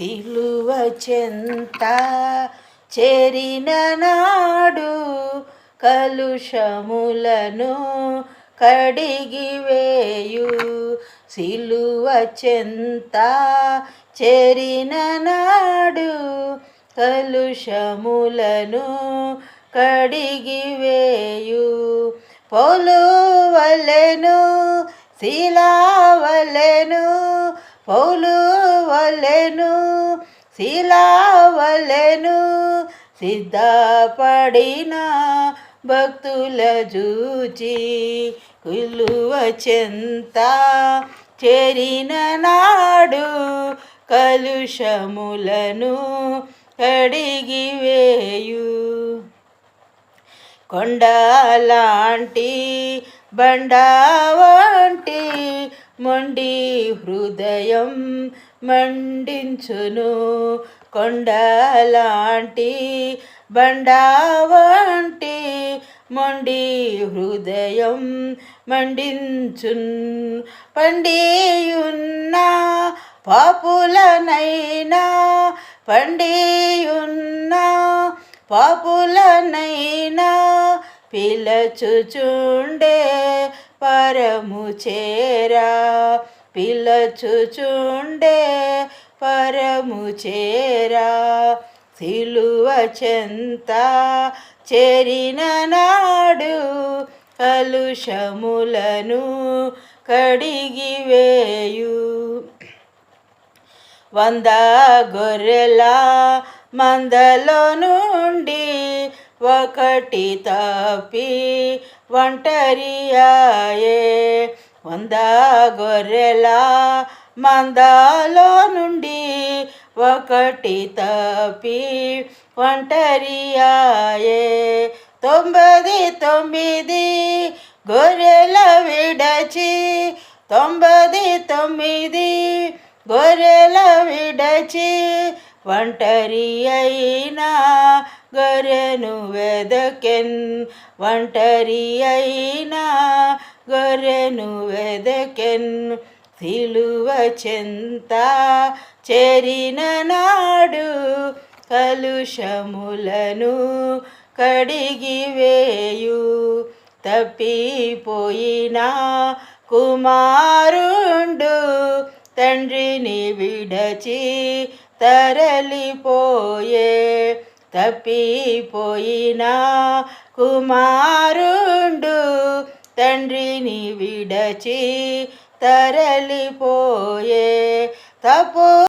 సిలువ చెంత చేరిన నాడు కలుషములను కడిగివేయు సిలువ చెంత చేరిన నాడు కలుషములను కడిగివేయు పొలువలెను శిలావలెను వలెను శిలావలెను సిద్ధపడిన భక్తుల జూచి కులువ చెంత చేరిన నాడు కలుషములను అడిగివేయు కొండలాంటి బండావంటి మొండి హృదయం మండించును కొండలాంటి బండావంటి మొండి హృదయం మండించున్ పండియున్న పాపులనైనా పండియున్న పాపులనైనా పిలచుచుండే పరము చేరా పిలచుచుండే పరము చేరా సిలువ చెంత చేరిన నాడు కలుషములను కడిగివేయు వంద గొర్రెల మందలో నుండి ఒకటి తప్పి ఒంటరియాయే వంద గొర్రెల మందలో నుండి ఒకటి తప్పి ఒంటరియాయే తొంభది తొమ్మిది గొర్రెల విడచి తొంభది తొమ్మిది గొర్రెల విడచి ఒంటరి అయినా గొర్రెను వెదకెన్ ఒంటరి అయినా గొర్రెను వెదకెన్ సిలువ చెంత చేరిన నాడు కలుషములను కడిగివేయు తప్పిపోయిన కుమారుండు తండ్రిని విడచి తరలిపోయే తప్పిపోయిన కుమారుండు తండ్రిని విడచి తరలిపోయే తప్పు